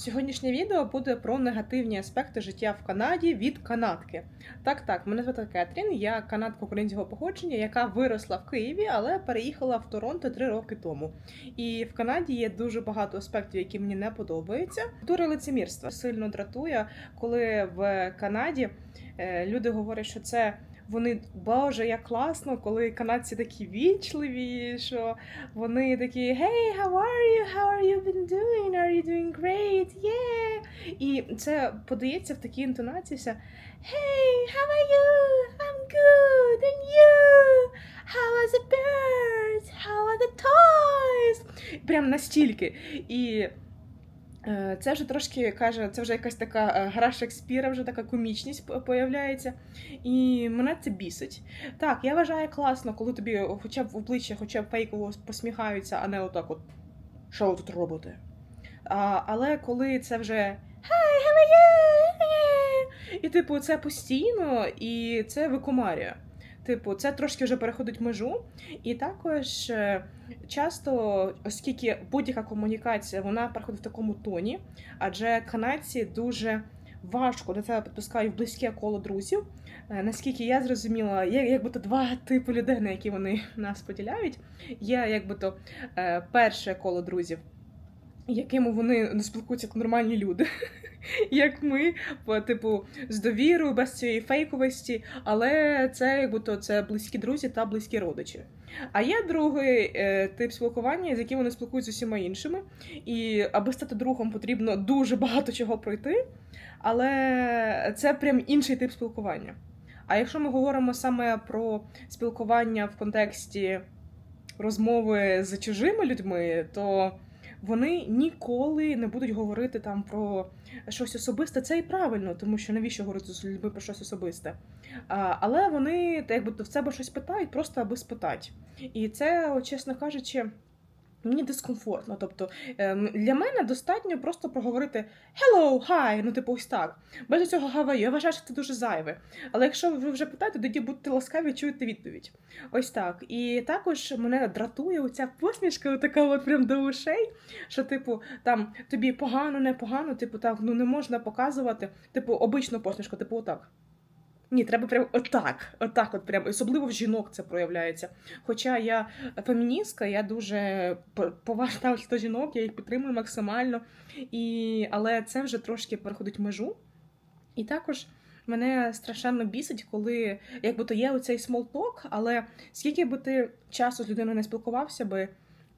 Сьогоднішнє відео буде про негативні аспекти життя в Канаді від канадки. Так, так, мене звати Кетрін, я канадка українського походження, яка виросла в Києві, але переїхала в Торонто три роки тому. І в Канаді є дуже багато аспектів, які мені не подобаються. Культура лицемірства сильно дратує, коли в Канаді е, люди говорять, що це. Вони боже, як класно, коли канадці такі вічливі, що вони такі Hey, how are you? How are you been doing? Are you doing great? Yeah! І це подається в такій інтонації вся Hey, how are you? I'm good. And you? How are the birds? How are the toys? Прям настільки. І е, це вже трошки каже, це вже якась така е, гра Шекспіра, вже така комічність по- появляється. І мене це бісить. Так, я вважаю класно, коли тобі хоча б в обличчя, хоча б фейково посміхаються, а не отак от. Що ви тут робите? А, але коли це вже Hi, how are you? І, типу, це постійно, і це викомарює. Типу, це трошки вже переходить межу. І також е, часто, оскільки будь-яка комунікація вона проходить в такому тоні, адже канадці дуже важко до тебе підпускають в близьке коло друзів. Е, Наскільки я зрозуміла, є якби то два типи людей, на які вони нас поділяють. Є якби то е, перше коло друзів, якими вони не спілкуються як нормальні люди. Як ми, по типу, з довірою, без цієї фейковості, але це якби то це близькі друзі та близькі родичі. А є другий е, тип спілкування, з яким вони спілкуються з усіма іншими. І аби стати другом, потрібно дуже багато чого пройти, але це прям інший тип спілкування. А якщо ми говоримо саме про спілкування в контексті розмови з чужими людьми, то вони ніколи не будуть говорити там про щось особисте. Це і правильно, тому що навіщо говорити з людьми про щось особисте. Але вони так якби в себе щось питають, просто аби спитати. І це, чесно кажучи. Мені дискомфортно. Тобто ем, для мене достатньо просто проговорити hello, hi, ну типу ось так. Без цього гаваю. Я вважаю, що це дуже зайве. Але якщо ви вже питаєте, тоді будьте ласкаві, чуєте відповідь. Ось так. І також мене дратує оця посмішка, така от прям до ушей, що, типу, там тобі погано, не погано, типу, так, ну не можна показувати, типу, обичну посмішку, типу, отак. Ні, треба прям отак, отак, от прям, особливо в жінок це проявляється. Хоча я феміністка, я дуже по- поважно ставлюся до жінок, я їх підтримую максимально. І... Але це вже трошки переходить межу. І також мене страшенно бісить, коли якби то є оцей смолток, але скільки би ти часу з людиною не спілкувався би,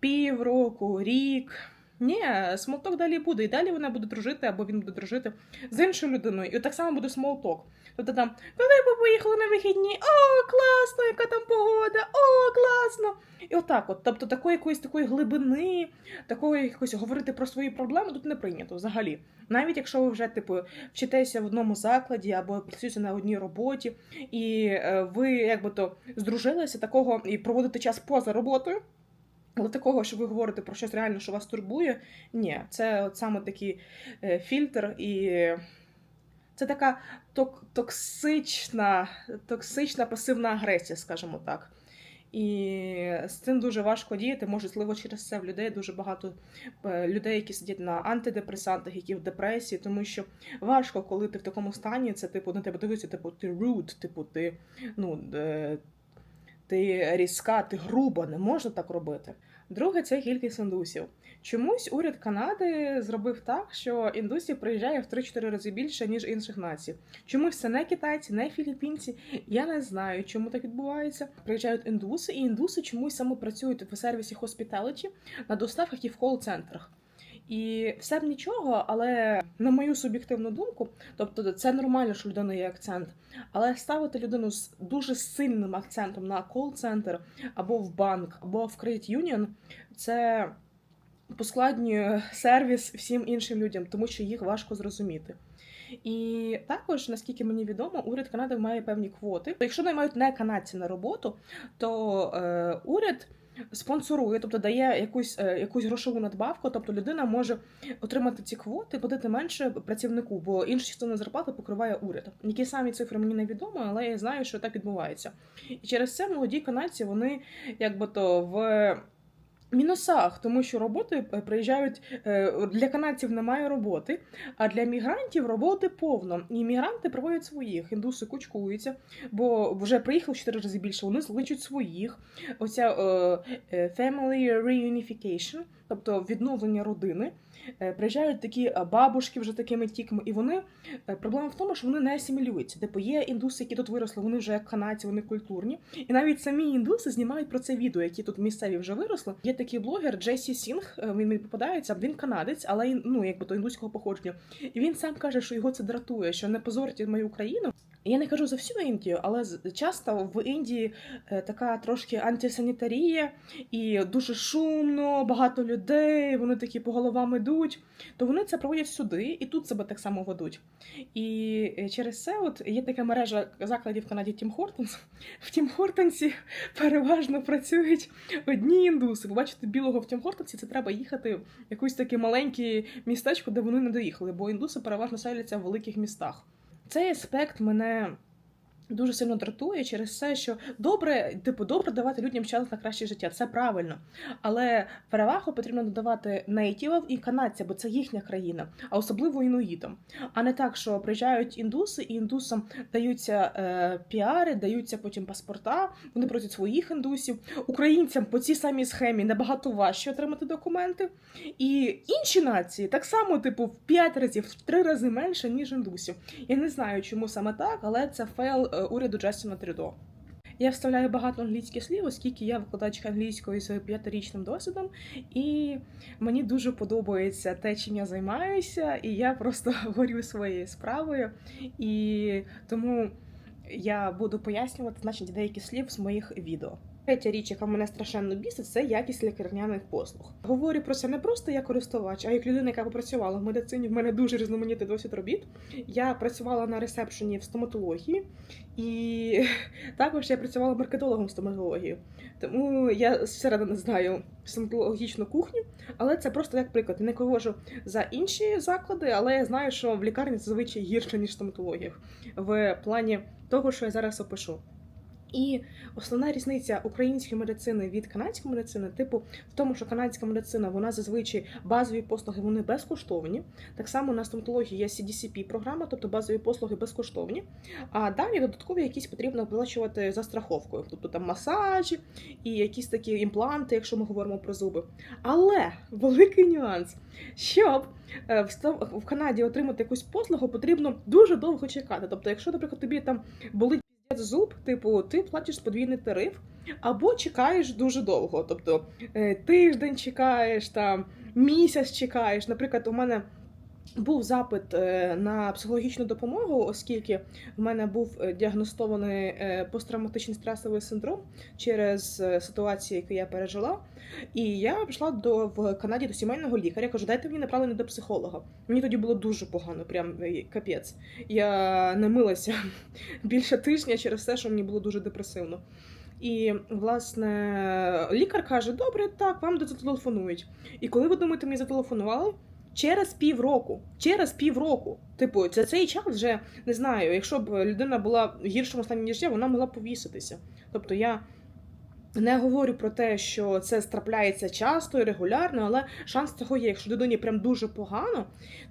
півроку, рік. Ні, смолток далі буде, і далі вона буде дружити, або він буде дружити з іншою людиною. І так само буде смолток. Тобто там, коли ви поїхали на вихідні, о, класно, яка там погода, о, класно. І отак, от. Тобто такої якоїсь такої глибини, такої якось говорити про свої проблеми тут не прийнято взагалі. Навіть якщо ви вже типу вчитеся в одному закладі або працюєте на одній роботі, і е, ви якби то здружилися такого і проводите час поза роботою. Але такого, що ви говорите про щось реально, що вас турбує, ні, це от саме такий е, фільтр, і це така ток- токсична, токсична пасивна агресія, скажімо так. І з цим дуже важко діяти. Можливо, через це в людей дуже багато е, людей, які сидять на антидепресантах, які в депресії, тому що важко, коли ти в такому стані, це типу на тебе дивиться, типу ти rude, типу ти ну. Ти різка, ти груба, не можна так робити. Друге, це кількість індусів. Чомусь уряд Канади зробив так, що індусів приїжджає в 3-4 рази більше, ніж інших націй. Чомусь це не китайці, не філіппінці. Я не знаю, чому так відбувається. Приїжджають індуси, і індуси чомусь саме працюють в сервісі hospitality на доставках і в кол-центрах. І все б нічого, але на мою суб'єктивну думку, тобто це нормально, що в людини є акцент, але ставити людину з дуже сильним акцентом на кол-центр або в банк, або в Credit Union, це поскладнює сервіс всім іншим людям, тому що їх важко зрозуміти. І також, наскільки мені відомо, уряд Канади має певні квоти. Якщо наймають не канадці на роботу, то е, уряд спонсорує, тобто дає якусь, е, якусь грошову надбавку, тобто людина може отримати ці квоти, платити менше працівнику, бо іншу частину зарплати покриває уряд. Які самі цифри мені не відомо, але я знаю, що так відбувається. І через це молоді канадці вони якби то в мінусах, тому що роботи е, приїжджають е, для канадців немає роботи, а для мігрантів роботи повно. І мігранти проводять своїх. Індуси кучкуються, бо вже приїхали чотири 4 рази більше. Вони зличуть своїх. Оця е, family reunification, тобто відновлення родини. Е, Приїжджають такі е, бабушки вже такими тіками, і вони е, проблема в тому, що вони не асимілюються. Типу є індуси, які тут виросли, вони вже як канадці, вони культурні. І навіть самі індуси знімають про це відео, які тут місцеві вже виросли. Є такий блогер Джесі Сінг. Він мені попадається. Він канадець, але ну якби то індуського походження. І він сам каже, що його це дратує, що не позорить мою країну. Я не кажу за всю Індію, але часто в Індії е, така трошки антисанітарія, і дуже шумно, багато людей, вони такі по головам ідуть. То вони це проводять сюди, і тут себе так само ведуть. І е, через це от є така мережа закладів в Канаді Тім Хортонс. В Тім Хортонсі переважно працюють одні індуси. Ви бачите, білого в Тім Хортонсі це треба їхати в якусь таке маленьке містечко, де вони не доїхали, бо індуси переважно селяться в великих містах. Цей аспект мене дуже сильно дратує через те, що добре, типу, добре давати людям шанс на краще життя. Це правильно. Але перевагу потрібно надавати нейтівам і канадцям, бо це їхня країна, а особливо інуїтам. А не так, що приїжджають індуси, і індусам даються е, піари, даються потім паспорта, вони просять своїх індусів. Українцям по цій самій схемі набагато важче отримати документи. І інші нації так само, типу, в 5 разів, в 3 рази менше, ніж індусів. Я не знаю, чому саме так, але це фейл е, уряду Джастіна Трюдо. Я вставляю багато англійських слів, оскільки я викладачка англійської з п'ятирічним досвідом, і мені дуже подобається те, чим я займаюся, і я просто горю своєю справою. І тому я буду пояснювати значить деякі слів з моїх відео. Третя річ, яка мене страшенно бісить, це якість лікарняних послуг. Говорю про це не просто як користувач, а як людина, яка попрацювала в медицині. В мене дуже різноманітний досвід робіт. Я працювала на ресепшені в стоматології, і також я працювала маркетологом в стоматології. Тому я зсередини знаю стоматологічну кухню, але це просто як приклад. Не кажу за інші заклади, але я знаю, що в лікарні зазвичай гірше, ніж в стоматологіях в плані того, що я зараз опишу. І основна різниця української медицини від канадської медицини, типу, в тому, що канадська медицина вона зазвичай базові послуги вони безкоштовні. Так само на стоматології є CDCP програма, тобто базові послуги безкоштовні. А далі додаткові якісь потрібно оплачувати за страховкою, тобто там масажі і якісь такі імпланти, якщо ми говоримо про зуби. Але великий нюанс, щоб е, в Канаді отримати якусь послугу, потрібно дуже довго чекати. Тобто, якщо, наприклад, тобі там болить зуб, типу, ти платиш подвійний тариф, або чекаєш дуже довго. Тобто е, тиждень чекаєш, там місяць чекаєш. Наприклад, у мене. Був запит е, на психологічну допомогу, оскільки в мене був е, діагностований е, посттравматичний стресовий синдром через ситуації, які я пережила. І я пішла до в Канаді до сімейного лікаря. Кажу, дайте мені направлення до психолога. Мені тоді було дуже погано, прям капець. Я не милася більше тижня через те, що мені було дуже депресивно. І, власне, лікар каже: добре, так, вам зателефонують. І коли ви думаєте, мені зателефонували? Через півроку. Через півроку. Типу, це цей час вже не знаю, якщо б людина була в гіршому стані, ніж я, вона могла повіситися. Тобто я не говорю про те, що це трапляється часто і регулярно, але шанс цього є. Якщо людині прям дуже погано,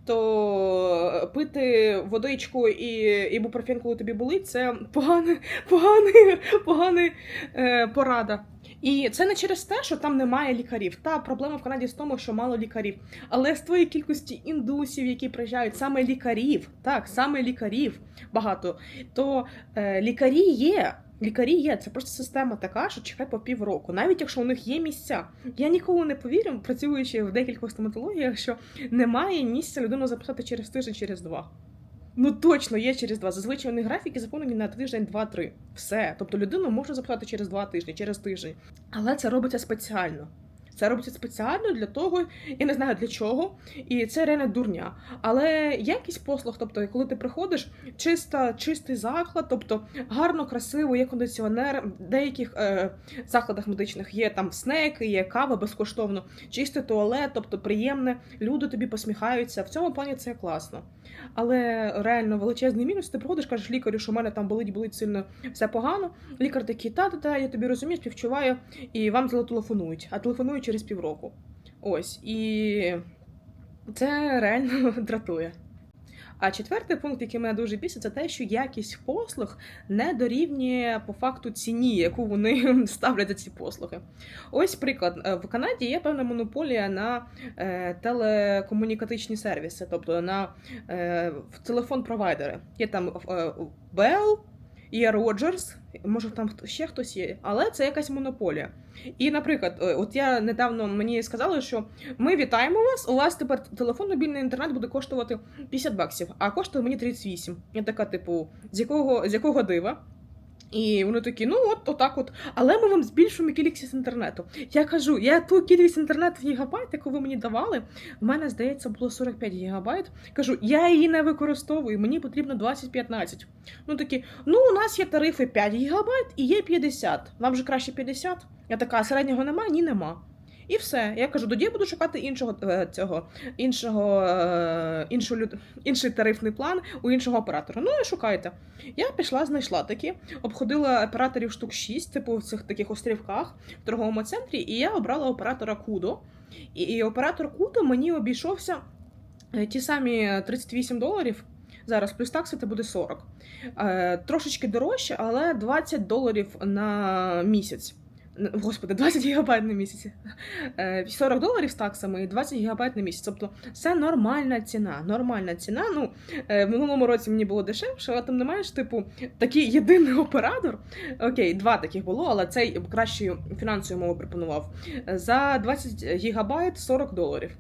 то пити водичку і ібупрофен, коли тобі болить, це погана, погана, погана е, порада. І це не через те, що там немає лікарів. Та проблема в Канаді в тому, що мало лікарів. Але з тої кількості індусів, які приїжджають, саме лікарів, так, саме лікарів багато, то е, лікарі є. Лікарі є, це просто система така, що чекай по півроку, навіть якщо у них є місця. Я ніколи не повірю, працюючи в декількох стоматологіях, що немає місця людину записати через тиждень, через два. Ну точно є через два. Зазвичай вони графіки заповнені на тиждень, два-три. Все. Тобто людину можна записати через два тижні, через тиждень. Але це робиться спеціально. Це робиться спеціально для того, я не знаю для чого, і це реально дурня. Але якість послуг, тобто, коли ти приходиш, чиста, чистий заклад, тобто гарно, красиво, є кондиціонер. В деяких е, закладах медичних є там снеки, є кава безкоштовно, чистий туалет, тобто приємне. Люди тобі посміхаються. В цьому плані це класно. Але реально величезний мінус. Ти приходиш, кажеш лікарю, що в мене там болить, болить сильно, все погано. Лікар такий, та-та-та, я тобі розумію, співчуваю, і вам зателефонують, а телефонують через півроку. Ось. І це реально дратує. А четвертий пункт, який мене дуже бісить, це те, що якість послуг не дорівнює по факту ціні, яку вони ставлять за ці послуги. Ось приклад: Е, в Канаді є певна монополія на е, телекомунікатичні сервіси, тобто на е, телефон-провайдери. Є там Bell, є Роджерс, може там ще хтось є, але це якась монополія. І, наприклад, е, от я недавно мені сказали, що ми вітаємо вас. У вас тепер телефон мобільний інтернет буде коштувати 50 баксів, а коштує мені 38. Я така, типу, з якого з якого дива? І вони такі, ну от отак от. Але ми вам збільшуємо кількість інтернету. Я кажу, я ту кількість інтернету в гігабайт, яку ви мені давали, в мене здається було 45 гігабайт. Кажу, я її не використовую, мені потрібно 20-15. Ну такі, ну у нас є тарифи 5 гігабайт і є 50. Вам же краще 50? Я така, середнього нема? Ні, нема. І все. Я кажу, тоді я буду шукати іншого е, цього, іншого, е, люд- інший тарифний план у іншого оператора. Ну і шукайте. Я пішла, знайшла такі, обходила операторів штук 6, типу в цих таких острівках в торговому центрі, і я обрала оператора Кудо. І, і оператор Кудо мені обійшовся е, ті самі 38 доларів. Зараз плюс такси це буде 40. Е, трошечки дорожче, але 20 доларів на місяць. Господи, 20 гігабайт на місяць. Е, 40 доларів з таксами і 20 гігабайт на місяць. Тобто це нормальна ціна. Нормальна ціна. Ну, е, в минулому році мені було дешевше, але тим не менш, типу, такий єдиний оператор. Окей, два таких було, але цей кращою фінансовою мову пропонував. е, За 20 гігабайт 40 доларів.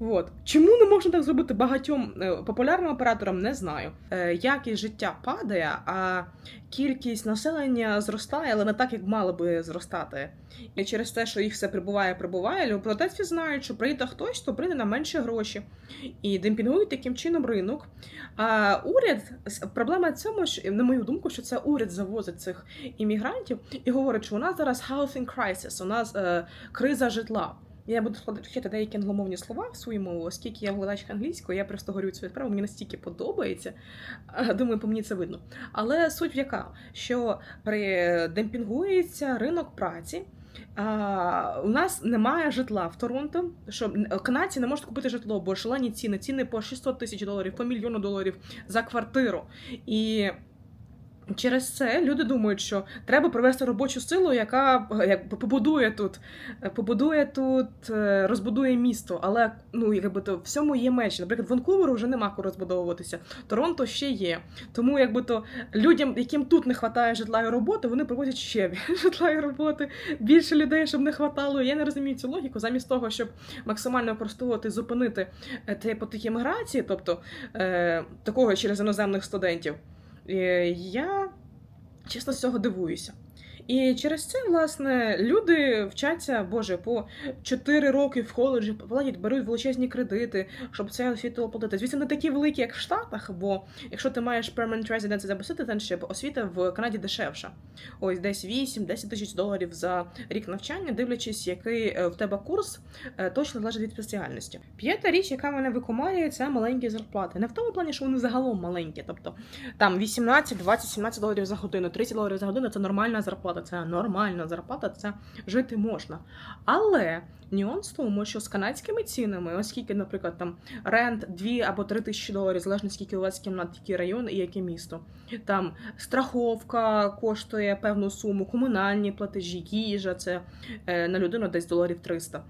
От. Чому не можна так зробити багатьом е, популярним операторам, не знаю. Е, якість життя падає, а кількість населення зростає, але не так, як мало би зростати. І через те, що їх все прибуває, прибуває, роботодавці знають, що прийде хтось, то прийде на менші гроші. І демпінгують таким чином ринок. А уряд проблема в цьому, що на мою думку, що це уряд завозить цих іммігрантів і говорить, що у нас зараз housing crisis, у нас е, криза житла. Я буду вчити деякі англомовні слова в свою мову, оскільки я викладачка англійської, я просто горю свою справу, мені настільки подобається. Думаю, по мені це видно. Але суть в яка, що демпінгується ринок праці. А, у нас немає житла в Торонто. Що канадці не можуть купити житло, бо шалені ціни, ціни по 600 тисяч доларів, по мільйону доларів за квартиру. І через це люди думають, що треба привести робочу силу, яка як побудує тут, е, побудує тут, е, розбудує місто. Але ну якби то всьому є межі. Наприклад, Ванкуверу вже нема куди розбудовуватися. Торонто ще є. Тому якби то людям, яким тут не вистачає житла і роботи, вони привозять ще житла і роботи. Більше людей, щоб не хватало. Я не розумію цю логіку. Замість того, щоб максимально використовувати, зупинити те потоки міграції, тобто е, такого через іноземних студентів. Е, Я чесно з цього дивуюся. І через це, власне, люди вчаться, боже, по 4 роки в коледжі платять, беруть величезні кредити, щоб це освіту оплатити. Звісно, не такі великі, як в Штатах, бо якщо ти маєш permanent residence або citizenship, освіта в Канаді дешевша. Ось десь 8-10 тисяч доларів за рік навчання, дивлячись, який е, в тебе курс, е, точно залежить від спеціальності. П'ята річ, яка мене викумарює, це маленькі зарплати. Не в тому плані, що вони загалом маленькі, тобто там 18, 20, 17 доларів за годину, 30 доларів за годину це нормальна зарплата, це нормальна зарплата, це жити можна. Але нюанс в тому, що з канадськими цінами, оскільки, наприклад, там рент 2 або 3 тисячі доларів, залежно скільки у вас кімнат, який район і яке місто. Там страховка коштує певну суму, комунальні платежі, їжа це е, на людину десь доларів 300.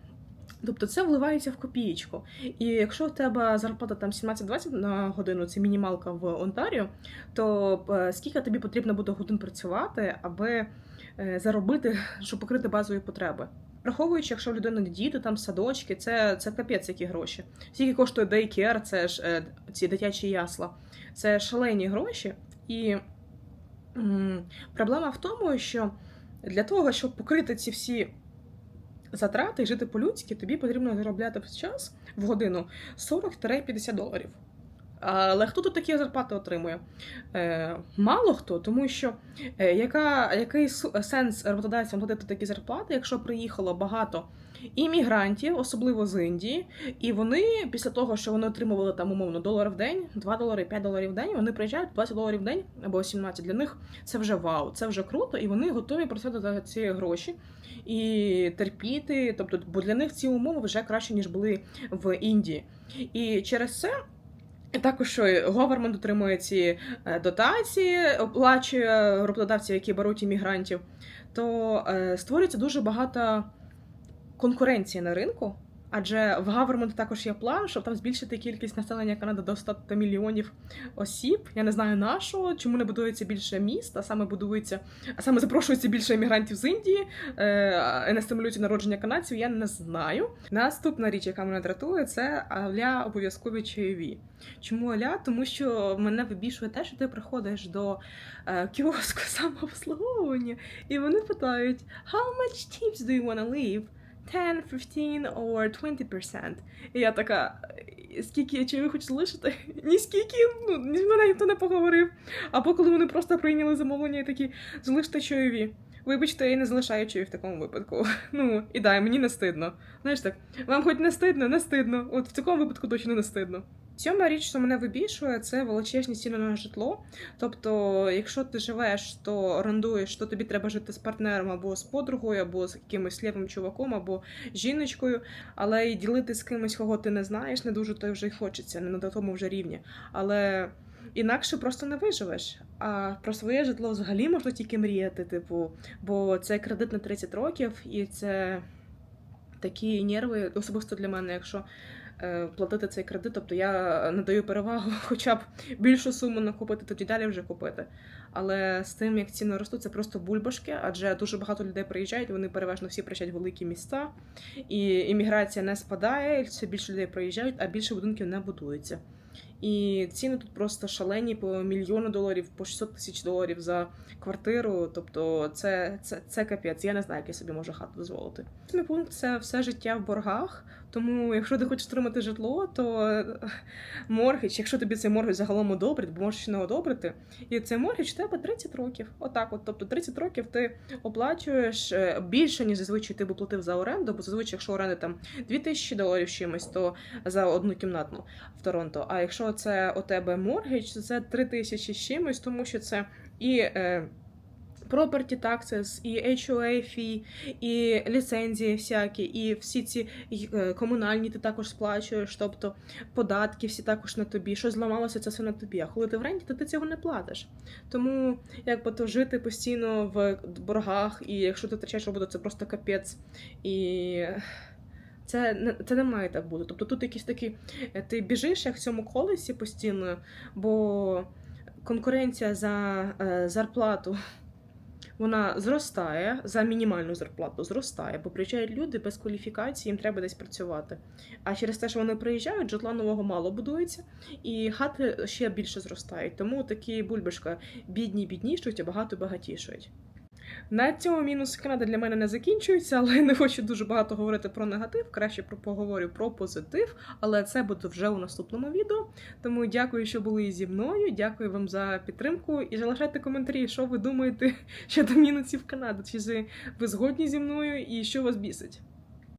Тобто це вливається в копієчку. І якщо в тебе зарплата там 17-20 на годину, це мінімалка в Онтаріо, то е, скільки тобі потрібно буде годин працювати, аби заробити, щоб покрити базові потреби? Враховуючи, якщо в людини діти, там садочки, це, це капець які гроші. Скільки коштує дейкер, це ж е, ці дитячі ясла, це шалені гроші. І м, проблема в тому, що для того, щоб покрити ці всі затрати і жити по-людськи, тобі потрібно заробляти в час в годину 40-50 доларів. Але хто тут такі зарплати отримує? Е, мало хто, тому що е, яка, який сенс роботодавцям платити такі зарплати, якщо приїхало багато іммігрантів, особливо з Індії. І вони після того, що вони отримували там умовно долар в день, 2 долари, 5 доларів в день, вони приїжджають 20 доларів в день або 17. Для них це вже вау, це вже круто, і вони готові просити за ці гроші і терпіти. Тобто, бо для них ці умови вже краще ніж були в Індії. І через це. Також говермент отримує ці е, дотації, оплачує роботодавців, які беруть іммігрантів, то е, створюється дуже багато конкуренції на ринку. Адже в Гавермент також є план, щоб там збільшити кількість населення Канади до 100 мільйонів осіб. Я не знаю на що, чому не будується більше міст, а саме будується, а саме запрошується більше емігрантів з Індії, е, не стимулюють народження канадців. Я не знаю. Наступна річ, яка мене дратує, це аля обов'язкові чайові. Чому аля? Тому що мене вибішує те, що ти приходиш до е, кіоску самообслуговування, і вони питають: How much tips do you wanna leave? 10, 15 or 20%. І я така, скільки чи чаю хочете залишити? Ні скільки, ну, мене ніхто не поговорив. Або коли вони просто прийняли замовлення і такі, залиште чайові. Вибачте, я не залишаю чаю в такому випадку. Ну, і дай, мені не стидно. Знаєш так, вам хоч не стидно, не стидно. От в такому випадку точно не стидно. Сьома річ, що мене вибішує, це величезні ціни на житло. Тобто, якщо ти живеш, то орендуєш, то тобі треба жити з партнером або з подругою, або з якимось лівим чуваком, або жіночкою. Але і ділити з кимось, кого ти не знаєш, не дуже то вже й хочеться, не на тому вже рівні. Але інакше просто не виживеш. А про своє житло взагалі можна тільки мріяти, типу, бо це кредит на 30 років, і це такі нерви, особисто для мене, якщо платити цей кредит, тобто я надаю перевагу хоча б більшу суму накупити, тоді далі вже купити. Але з тим, як ціни ростуть, це просто бульбашки, адже дуже багато людей приїжджають, вони переважно всі приїжджають в великі міста, і імміграція не спадає, все більше людей приїжджають, а більше будинків не будується. І ціни тут просто шалені по мільйону доларів, по 600 тисяч доларів за квартиру. Тобто, це, це, це капець. Я не знаю, як я собі можу хату дозволити. Восьмий пункт це все життя в боргах. Тому, якщо ти хочеш отримати житло, то е, моргіч, якщо тобі цей моргіч загалом одобрить, бо можеш не одобрити, і цей моргіч в тебе 30 років. Отак, от, тобто 30 років ти оплачуєш е, більше, ніж зазвичай ти б платив за оренду, бо зазвичай, якщо оренда там 2000 доларів чимось, то за одну кімнатну в Торонто. А якщо це у тебе моргіч, це 3000 з чимось, тому що це і. Property taxes, і HOA fee, і ліцензії всякі, і всі ці е, комунальні ти також сплачуєш, тобто податки всі також на тобі. Що зламалося, це все на тобі. А коли ти в ренті, то ти цього не платиш. Тому якби то жити постійно в боргах, і якщо ти втрачаєш роботу, це просто капець. І це це не має так бути. Тобто тут якісь такі, е, ти біжиш як в цьому колесі постійно, бо конкуренція за е, зарплату вона зростає за мінімальну зарплату, зростає, бо приїжджають люди без кваліфікації, їм треба десь працювати. А через те, що вони приїжджають, житла нового мало будується, і хати ще більше зростають. Тому такі бульбашка бідні біднішують, а багато багатішують. На цьому мінус Канади для мене не закінчується, але не хочу дуже багато говорити про негатив. Краще про поговорю про позитив, але це буде вже у наступному відео. Тому дякую, що були зі мною. Дякую вам за підтримку і залишайте коментарі, що ви думаєте щодо мінусів Канади. Чи ви згодні зі мною і що вас бісить.